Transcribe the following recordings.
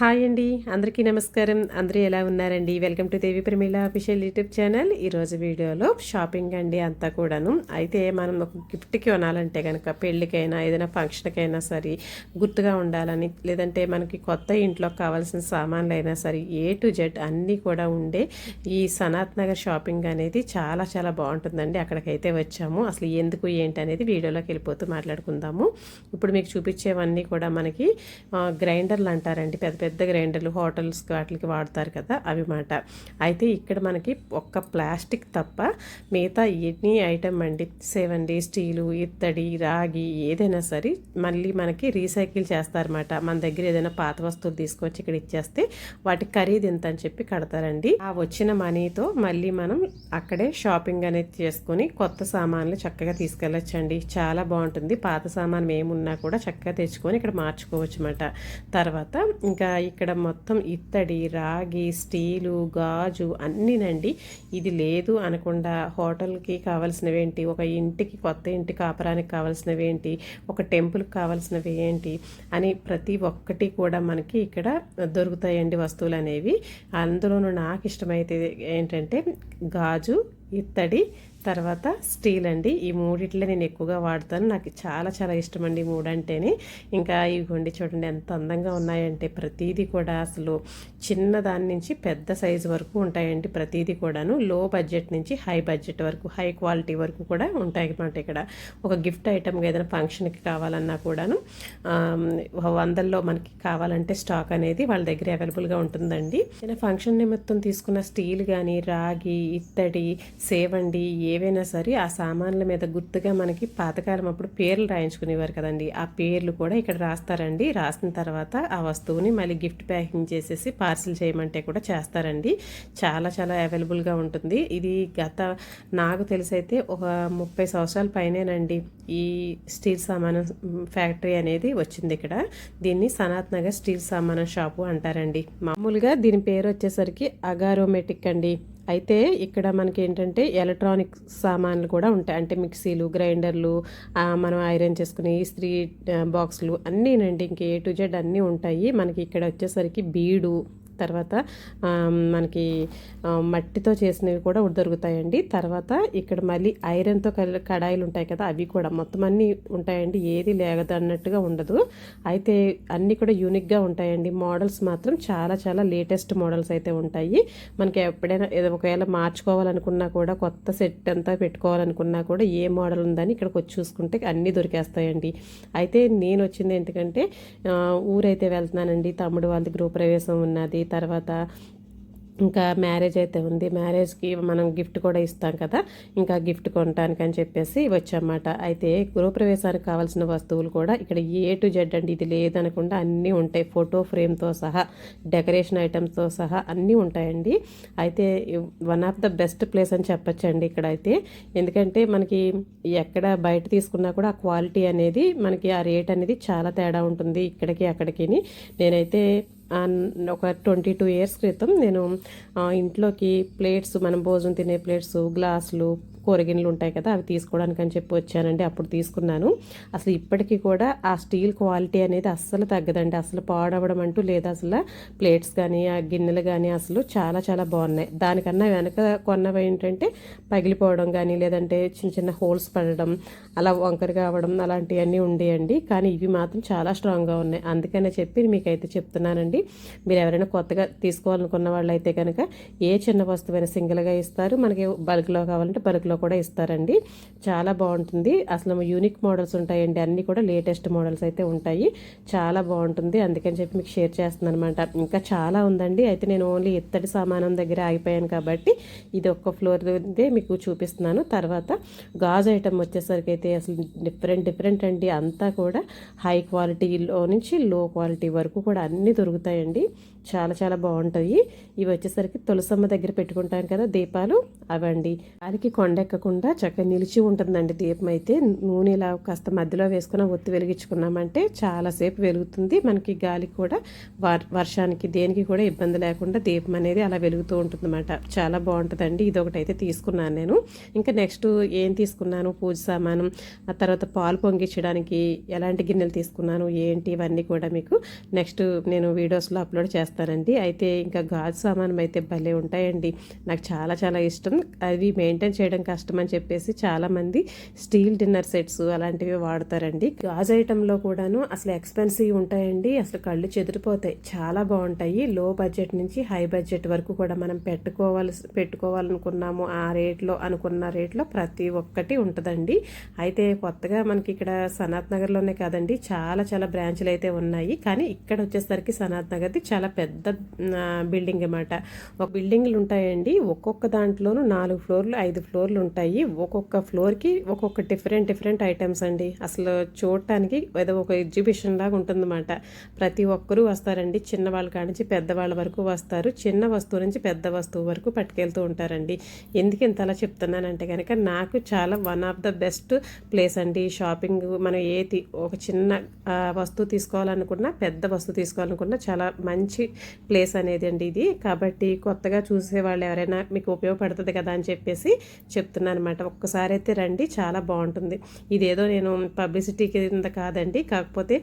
Hi అండి. అందరికీ నమస్కారం. అందరూ ఎలా ఉన్నారండి? Welcome to Devi Prameela official YouTube channel. ఈరోజు వీడియోలో షాపింగ్ అండి అంతా కూడాను. అయితే మనం ఒక గిఫ్ట్కి కొనాలంటే కనుక పెళ్ళికైనా ఏదైనా ఫంక్షన్కైనా సరే గుర్తుగా ఉండాలని లేదంటే మనకి కొత్త ఇంట్లో కావాల్సిన సామాన్లు అయినా సరే ఏ టు జెడ్ అన్నీ కూడా ఉండే ఈ సనాత్ నగర్ షాపింగ్ అనేది చాలా చాలా బాగుంటుందండి. అక్కడికైతే వచ్చాము. అసలు ఎందుకు ఏంటి అనేది వీడియోలోకి వెళ్ళిపోతూ మాట్లాడుకుందాము. ఇప్పుడు మీకు చూపించేవన్నీ కూడా మనకి గ్రైండర్లు అంటారండి. పెద్ద పెద్ద పెద్ద గ్రైండర్లు హోటల్స్ వాటికి వాడతారు కదా అవి మాట అయితే ఇక్కడ మనకి ఒక్క ప్లాస్టిక్ తప్ప మిగతా ఎన్ని ఐటమ్ అండి. సేవండి స్టీలు ఇత్తడి రాగి ఏదైనా సరే మళ్ళీ మనకి రీసైకిల్ చేస్తారన్నమాట. మన దగ్గర ఏదైనా పాత వస్తువులు తీసుకొచ్చి ఇక్కడ ఇచ్చేస్తే వాటి ఖరీదు ఎంత అని చెప్పి కడతారండి. ఆ వచ్చిన మనీతో మళ్ళీ మనం అక్కడే షాపింగ్ అనేది చేసుకొని కొత్త సామాన్లు చక్కగా తీసుకెళ్ళొచ్చండి. చాలా బాగుంటుంది. పాత సామాన్ ఏమున్నా కూడా చక్కగా తెచ్చుకొని ఇక్కడ మార్చుకోవచ్చు అన్నమాట తర్వాత ఇంకా ఇక్కడ మొత్తం ఇత్తడి రాగి స్టీలు గాజు అన్నీనండి. ఇది లేదు అనకుండా హోటల్కి కావాల్సినవేంటి? ఒక ఇంటికి కొత్త ఇంటి కాపరానికి కావాల్సినవేంటి? ఒక టెంపుల్కి కావాల్సినవి ఏంటి? అని ప్రతి ఒక్కటి కూడా మనకి ఇక్కడ దొరుకుతాయండి వస్తువులు అనేవి అందులోనూ నాకు ఇష్టమైతే ఏంటంటే గాజు ఇత్తడి తర్వాత స్టీల్ అండి. ఈ మూడిట్లో నేను ఎక్కువగా వాడతాను. నాకు చాలా చాలా ఇష్టం అండి మూడు మూడంటేనే. ఇంకా ఇవ్వండి చూడండి ఎంత అందంగా ఉన్నాయంటే ప్రతిదీ కూడా అసలు చిన్న దాని నుంచి పెద్ద సైజు వరకు ఉంటాయండి ప్రతిదీ కూడాను. లో బడ్జెట్ నుంచి హై బడ్జెట్ వరకు హై క్వాలిటీ వరకు కూడా ఉంటాయి అన్నమాట ఇక్కడ. ఒక గిఫ్ట్ ఐటమ్గా ఏదైనా ఫంక్షన్కి కావాలన్నా కూడాను వందల్లో మనకి కావాలంటే స్టాక్ అనేది వాళ్ళ దగ్గర అవైలబుల్గా ఉంటుందండి. నేను ఫంక్షన్ నిమిత్తం తీసుకున్న స్టీల్ కానీ రాగి ఇత్తడి సేవండి ఏవైనా సరే ఆ సామాన్ల మీద గుర్తుగా మనకి పాతకాలం అప్పుడు పేర్లు రాయించుకునేవారు కదండి. ఆ పేర్లు కూడా ఇక్కడ రాస్తారండి. రాసిన తర్వాత ఆ వస్తువుని మళ్ళీ గిఫ్ట్ ప్యాకింగ్ చేసేసి పార్సిల్ చేయమంటే కూడా చేస్తారండి. చాలా చాలా అవైలబుల్గా ఉంటుంది. ఇది గత నాకు తెలిసైతే ఒక ముప్పై సంవత్సరాల పైనేనండి ఈ స్టీల్ సామాను ఫ్యాక్టరీ అనేది వచ్చింది ఇక్కడ. దీన్ని సనాత్ నగర్ స్టీల్ సామాను షాపు అంటారండి. మామూలుగా దీని పేరు వచ్చేసరికి అగారోమెటిక్ అండి. అయితే ఇక్కడ మనకి ఏంటంటే ఎలక్ట్రానిక్ సామాన్లు కూడా ఉంటాయి. అంటే మిక్సీలు గ్రైండర్లు మనం ఐరన్ చేసుకునే ఇస్త్రీ బాక్సులు అన్నీనండి ఇంక ఏ టు జెడ్ అన్నీ ఉంటాయి. మనకి ఇక్కడ వచ్చేసరికి బీడు తర్వాత మనకి మట్టితో చేసినవి కూడా దొరుకుతాయండి. తర్వాత ఇక్కడ మళ్ళీ ఐరన్తో కడాయిలు ఉంటాయి కదా అవి కూడా మొత్తం అన్నీ ఉంటాయండి. ఏది లేగదు అన్నట్టుగా ఉండదు. అయితే అన్నీ కూడా యూనిక్గా ఉంటాయండి. మోడల్స్ మాత్రం చాలా చాలా లేటెస్ట్ మోడల్స్ అయితే ఉంటాయి. మనకి ఎప్పుడైనా ఏదో ఒకవేళ మార్చుకోవాలనుకున్నా కూడా కొత్త సెట్ అంతా పెట్టుకోవాలనుకున్నా కూడా ఏ మోడల్ ఉందని ఇక్కడికి వచ్చి చూసుకుంటే అన్నీ దొరికేస్తాయండి. అయితే నేను వచ్చింది ఎందుకంటే ఊరైతే వెళ్తున్నానండి. తమ్ముడు వాళ్ళది గృహప్రవేశం ఉన్నది. తర్వాత ఇంకా మ్యారేజ్ అయితే ఉంది. మ్యారేజ్కి మనం గిఫ్ట్ కూడా ఇస్తాం కదా. ఇంకా గిఫ్ట్ కొనడానికి అని చెప్పేసి వచ్చామాట అయితే గృహప్రవేశానికి కావాల్సిన వస్తువులు కూడా ఇక్కడ ఏ టు జెడ్ అండి. ఇది లేదనకుండా అన్నీ ఉంటాయి. ఫోటో ఫ్రేమ్తో సహా డెకరేషన్ ఐటమ్స్తో సహా అన్నీ ఉంటాయండి. అయితే one of the best place అని చెప్పచ్చండి ఇక్కడ అయితే ఎందుకంటే మనకి ఎక్కడ బయట తీసుకున్నా కూడా ఆ క్వాలిటీ అనేది మనకి ఆ రేట్ అనేది చాలా తేడా ఉంటుంది. ఇక్కడికి అక్కడికి నేనైతే ఒక ట్వంటీ టూ ఇయర్స్ క్రితం నేను ఇంట్లోకి ప్లేట్స్ మనం భోజనం తినే ప్లేట్స్ గ్లాసులు కూరగిన్నెలు ఉంటాయి కదా అవి తీసుకోవడానికి అని చెప్పి వచ్చానండి. అప్పుడు తీసుకున్నాను. అసలు ఇప్పటికీ కూడా ఆ స్టీల్ క్వాలిటీ అనేది అస్సలు తగ్గదండి. అసలు పాడవడం అంటూ లేదు. అసలు ప్లేట్స్ కానీ ఆ గిన్నెలు కానీ అసలు చాలా చాలా బాగున్నాయి. దానికన్నా వెనక కొన్నవి ఏంటంటే పగిలిపోవడం కానీ లేదంటే చిన్న చిన్న హోల్స్ పడడం అలా వంకరగా కావడం అలాంటివన్నీ ఉండేయండి. కానీ ఇవి మాత్రం చాలా స్ట్రాంగ్గా ఉన్నాయి. అందుకనే చెప్పి మీకైతే చెప్తున్నానండి. మీరు ఎవరైనా కొత్తగా తీసుకోవాలనుకున్న వాళ్ళు అయితే కనుక ఏ చిన్న వస్తువైనా సింగిల్గా ఇస్తారు. మనకి బల్క్లో కావాలంటే బల్క్లో కూడా ఇస్తారండి. చాలా బాగుంటుంది. అసలు యూనిక్ మోడల్స్ ఉంటాయండి. అన్నీ కూడా లేటెస్ట్ మోడల్స్ అయితే ఉంటాయి. చాలా బాగుంటుంది. అందుకని చెప్పి మీకు షేర్ చేస్తున్నాను అనమాట ఇంకా చాలా ఉందండి. అయితే నేను ఓన్లీ ఇత్తడి సామానం దగ్గర ఆగిపోయాను కాబట్టి ఇది ఒక్క ఫ్లోర్ మీకు చూపిస్తున్నాను. తర్వాత గాజు ఐటమ్ వచ్చేసరికి అయితే అసలు డిఫరెంట్ డిఫరెంట్ అండి. అంతా కూడా హై క్వాలిటీలో నుంచి లో క్వాలిటీ వరకు కూడా అన్నీ దొరుకుతాయండి. చాలా చాలా బాగుంటాయి. ఇవి వచ్చేసరికి తులసమ్మ దగ్గర పెట్టుకుంటాం కదా దీపాలు. అవండి. దానికి కొండ కొండెక్కకుండా చక్కగా నిలిచి ఉంటుందండి దీపం అయితే. నూనె ఇలా కాస్త మధ్యలో వేసుకున్న ఒత్తి వెలిగించుకున్నామంటే చాలాసేపు వెలుగుతుంది. మనకి గాలి కూడా వర్- వర్షానికి దేనికి కూడా ఇబ్బంది లేకుండా దీపం అనేది అలా వెలుగుతూ ఉంటుందన్నమాట. చాలా బాగుంటుందండి. ఇది ఒకటి అయితే తీసుకున్నాను నేను. ఇంకా నెక్స్ట్ ఏం తీసుకున్నాను? పూజ సామానం. ఆ తర్వాత పాలు పొంగించడానికి ఎలాంటి గిన్నెలు తీసుకున్నాను? ఏంటి? ఇవన్నీ కూడా మీకు నెక్స్ట్ నేను వీడియోస్లో అప్లోడ్ చేస్తాను. చేస్తానండి అయితే ఇంకా గాజు సామానం అయితే భలే ఉంటాయండి. నాకు చాలా చాలా ఇష్టం. అవి మెయింటైన్ చేయడం కష్టం అని చెప్పేసి చాలామంది స్టీల్ డిన్నర్ సెట్స్ అలాంటివి వాడతారండి. గాజు ఐటెంలో కూడాను అసలు ఎక్స్పెన్సివ్ ఉంటాయండి. అసలు కళ్ళు చెదిరిపోతాయి. చాలా బాగుంటాయి. లో బడ్జెట్ నుంచి హై బడ్జెట్ వరకు కూడా మనం పెట్టుకోవాలి పెట్టుకోవాలనుకున్నాము ఆ రేట్లో అనుకున్న రేట్లో ప్రతి ఒక్కటి ఉంటుందండి. అయితే కొత్తగా మనకి ఇక్కడ సనాత్ నగర్లోనే కాదండి చాలా చాలా బ్రాంచ్లు అయితే ఉన్నాయి. కానీ ఇక్కడ వచ్చేసరికి సనాత్ నగర్ది చాలా పెద్ద బిల్డింగ్ అనమాట ఒక బిల్డింగ్లు ఉంటాయండి. ఒక్కొక్క దాంట్లోనూ నాలుగు ఫ్లోర్లు ఐదు ఫ్లోర్లు ఉంటాయి. ఒక్కొక్క ఫ్లోర్కి ఒక్కొక్క డిఫరెంట్ డిఫరెంట్ ఐటమ్స్ అండి. అసలు చూడటానికి ఏదో ఒక ఎగ్జిబిషన్ లాగా ఉంటుందన్నమాట. ప్రతి ఒక్కరూ వస్తారండి. చిన్నవాళ్ళ కాడి నుంచి పెద్దవాళ్ళ వరకు వస్తారు. చిన్న వస్తువు నుంచి పెద్ద వస్తువు వరకు పట్టుకెళ్తూ ఉంటారండి. ఎందుకు ఇంత అలా చెప్తున్నానంటే కనుక నాకు చాలా one of the best place అండి. షాపింగ్ మనం ఏ ఒక చిన్న వస్తువు తీసుకోవాలనుకున్నా పెద్ద వస్తువు తీసుకోవాలనుకున్నా చాలా మంచి ప్లేస్ అనేది అండి ఇది. కాబట్టి కొత్తగా చూసే వాళ్ళు ఎవరైనా మీకు ఉపయోగపడుతుంది కదా అని చెప్పేసి చెప్తున్నాను అనమాట ఒక్కసారి అయితే రండి చాలా బాగుంటుంది. ఇదేదో నేను పబ్లిసిటీ కింద కాదండి. కాకపోతే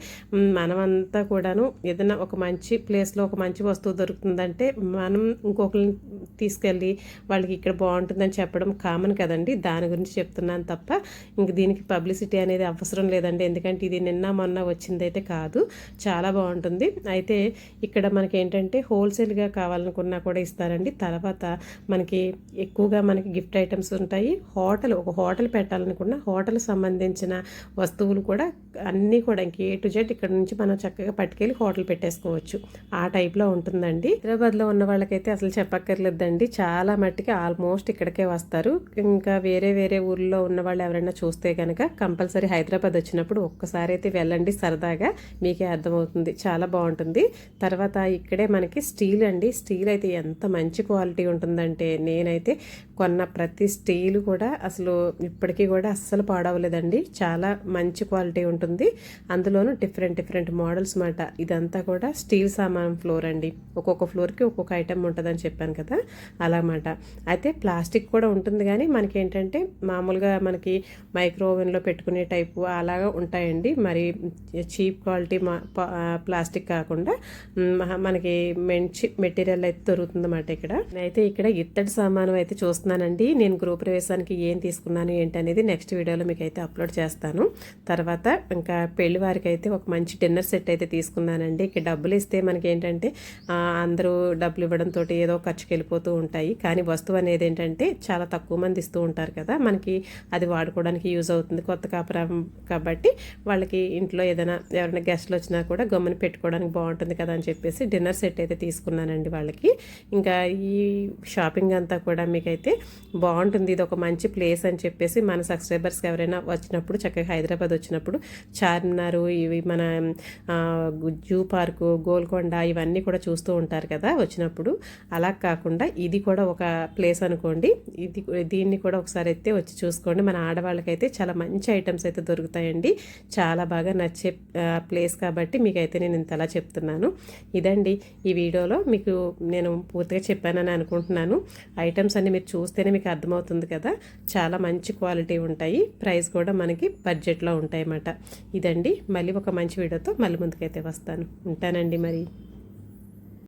మనమంతా కూడాను ఏదైనా ఒక మంచి ప్లేస్లో ఒక మంచి వస్తువు దొరుకుతుందంటే మనం ఇంకొకరిని తీసుకెళ్ళి వాళ్ళకి ఇక్కడ బాగుంటుందని చెప్పడం కామన్ కదండి. దాని గురించి చెప్తున్నాను తప్ప ఇంక దీనికి పబ్లిసిటీ అనేది అవసరం లేదండి. ఎందుకంటే ఇది నిన్న మొన్న వచ్చిందైతే కాదు. చాలా బాగుంటుంది. అయితే ఇక్కడ మనకి ఏంటంటే హోల్సేల్గా కావాలనుకున్నా కూడా ఇస్తారండి. తర్వాత మనకి ఎక్కువగా మనకి గిఫ్ట్ ఐటమ్స్ ఉంటాయి. హోటల్ ఒక హోటల్ పెట్టాలనుకున్న హోటల్ సంబంధించిన వస్తువులు కూడా అన్నీ కూడా ఇంక ఏ టు జెడ్ ఇక్కడ నుంచి మనం చక్కగా పట్టుకెళ్ళి హోటల్ పెట్టేసుకోవచ్చు. ఆ టైప్లో ఉంటుందండి. హైదరాబాద్లో ఉన్న వాళ్ళకైతే అసలు చెప్పక్కర్లేదండి. చాలా మట్టికి ఆల్మోస్ట్ ఇక్కడికే వస్తారు. ఇంకా వేరే వేరే ఊర్లో ఉన్న వాళ్ళు ఎవరైనా చూస్తే కనుక కంపల్సరీ హైదరాబాద్ వచ్చినప్పుడు ఒక్కసారి అయితే వెళ్ళండి సరదాగా. మీకే అర్థమవుతుంది. చాలా బాగుంటుంది. తర్వాత ఇక్కడే మనకి స్టీల్ అండి. స్టీల్ అయితే ఎంత మంచి క్వాలిటీ ఉంటుందంటే నేనైతే కొన్న ప్రతి స్టీల్ కూడా అసలు ఇప్పటికీ కూడా అస్సలు పాడవలేదండి. చాలా మంచి క్వాలిటీ ఉంటుంది. అందులోనూ డిఫరెంట్ డిఫరెంట్ మోడల్స్ మాట ఇదంతా కూడా స్టీల్ సామాన్ ఫ్లోర్ అండి. ఒక్కొక్క ఫ్లోర్కి ఒక్కొక్క ఐటెం ఉంటుందని చెప్పాను కదా. అలా మాట అయితే ప్లాస్టిక్ కూడా ఉంటుంది కానీ మనకి ఏంటంటే మామూలుగా మనకి మైక్రో ఓవెన్లో పెట్టుకునే టైపు అలాగా ఉంటాయండి. మరి చీప్ క్వాలిటీ మా ప్లాస్టిక్ కాకుండా మన మనకి మంచి మెటీరియల్ అయితే దొరుకుతుందన్నమాట ఇక్కడ. అయితే ఇక్కడ ఇత్తడి సామాను అయితే చూస్తున్నానండి. నేను గృహ ప్రవేశానికి ఏం తీసుకున్నాను ఏంటి అనేది నెక్స్ట్ వీడియోలో మీకు అయితే అప్లోడ్ చేస్తాను. తర్వాత ఇంకా పెళ్ళి వారికి అయితే ఒక మంచి డిన్నర్ సెట్ అయితే తీసుకున్నానండి. ఇక్కడ డబ్బులు ఇస్తే మనకి ఏంటంటే అందరూ డబ్బులు ఇవ్వడంతో ఏదో ఖర్చుకి వెళ్ళిపోతూ ఉంటాయి. కానీ వస్తువు అనేది ఏంటంటే చాలా తక్కువ మంది ఇస్తూ ఉంటారు కదా. మనకి అది వాడుకోవడానికి యూజ్ అవుతుంది కొత్త కాపురం కాబట్టి వాళ్ళకి ఇంట్లో ఏదైనా ఎవరైనా గెస్ట్లు వచ్చినా కూడా గమ్మున పెట్టుకోవడానికి బాగుంటుంది కదా అని చెప్పేసి డిన్నర్ సెట్ అయితే తీసుకున్నానండి వాళ్ళకి. ఇంకా ఈ షాపింగ్ అంతా కూడా మీకైతే బాగుంటుంది. ఇది ఒక మంచి ప్లేస్ అని చెప్పేసి మన సబ్స్క్రైబర్స్కి ఎవరైనా వచ్చినప్పుడు చక్కగా హైదరాబాద్ వచ్చినప్పుడు చార్మినార్ ఇవి మన జూ పార్కు గోల్కొండ ఇవన్నీ కూడా చూస్తూ ఉంటారు కదా వచ్చినప్పుడు. అలా కాకుండా ఇది కూడా ఒక ప్లేస్ అనుకోండి. ఇది దీన్ని కూడా ఒకసారి అయితే వచ్చి చూసుకోండి. మన ఆడవాళ్ళకైతే చాలా మంచి ఐటమ్స్ అయితే దొరుకుతాయండి. చాలా బాగా నచ్చే ప్లేస్ కాబట్టి మీకైతే నేను ఇంతలా చెప్తున్నాను. ఇదండి ఈ వీడియోలో మీకు నేను పూర్తిగా చెప్పానని అనుకుంటున్నాను. ఐటమ్స్ అన్ని మీరు చూస్తేనే మీకు అర్థమవుతుంది కదా. చాలా మంచి క్వాలిటీ ఉంటాయి. ప్రైస్ కూడా మనకి బడ్జెట్లో ఉంటాయి అన్నమాట ఇదండి. మళ్ళీ ఒక మంచి వీడియోతో మళ్ళీ ముందుకైతే వస్తాను. ఉంటానండి మరి.